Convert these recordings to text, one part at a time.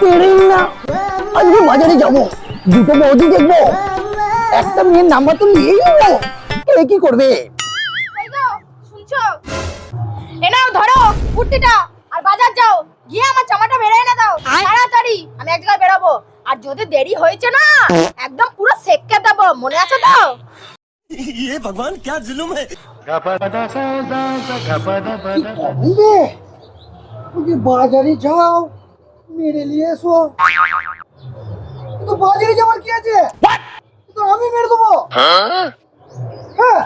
পেরেই না আজকে বাজারে যাব দুটো বৌদি দেখবো একটা মেয়ের নাম্বার তো নিয়েই নেবো কে কি করবে এই তো শুনছো এ নাও ধরো কুর্তিটা আর বাজার যাও গিয়ে আমার জামাটা বেড়ে এনে দাও তাড়াতাড়ি আমি এক জায়গায় বেরোবো আর যদি দেরি হয়েছে না একদম পুরো সেককে দেবো মনে আছে তো ये भगवान क्या जुलुम है কমবে তুমি বাজারে যাও মেরে নিয়ে এসো। তো বাজারে যাওয়ার কি আছে? তো আমি মেরে দেবো। হ্যাঁ।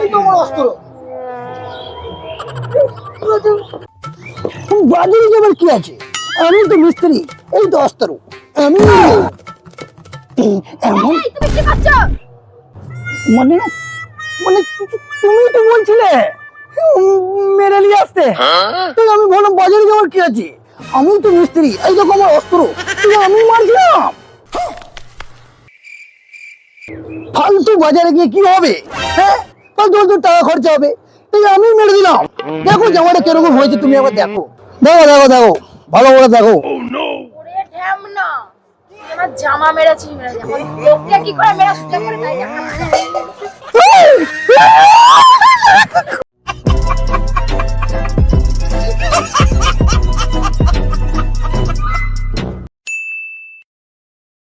এই তো আমার অস্ত্র। বাজারে যাবার কি আছে? আমি তো মিস্ত্রি এই তো অস্ত্র। আমি এমন তুমি কি করছ মানে মানে তুমি তো বলছিলে মেরে নিয়ে আসতে। আমি বললাম বাজারে যাওয়ার কি আছে? আমি তো মিস্ত্রি, এই দেখো আমার অস্ত্র। আমি মারছিলাম ফালতু বাজারে গিয়ে কি হবে? হ্যাঁ? ফালতু ফালতু টাকা খরচা হবে? তাই আমি মেরে দিলাম। দেখো জামাটা কীরকম হয়েছে, তুমি আবার দেখো। দেখো দেখো দেখো। ভালো করে দেখো। জামা মেরেছিস মেরেছিস এখন লোকটা কি করে মেরে সুযোগ করে তাই দেখা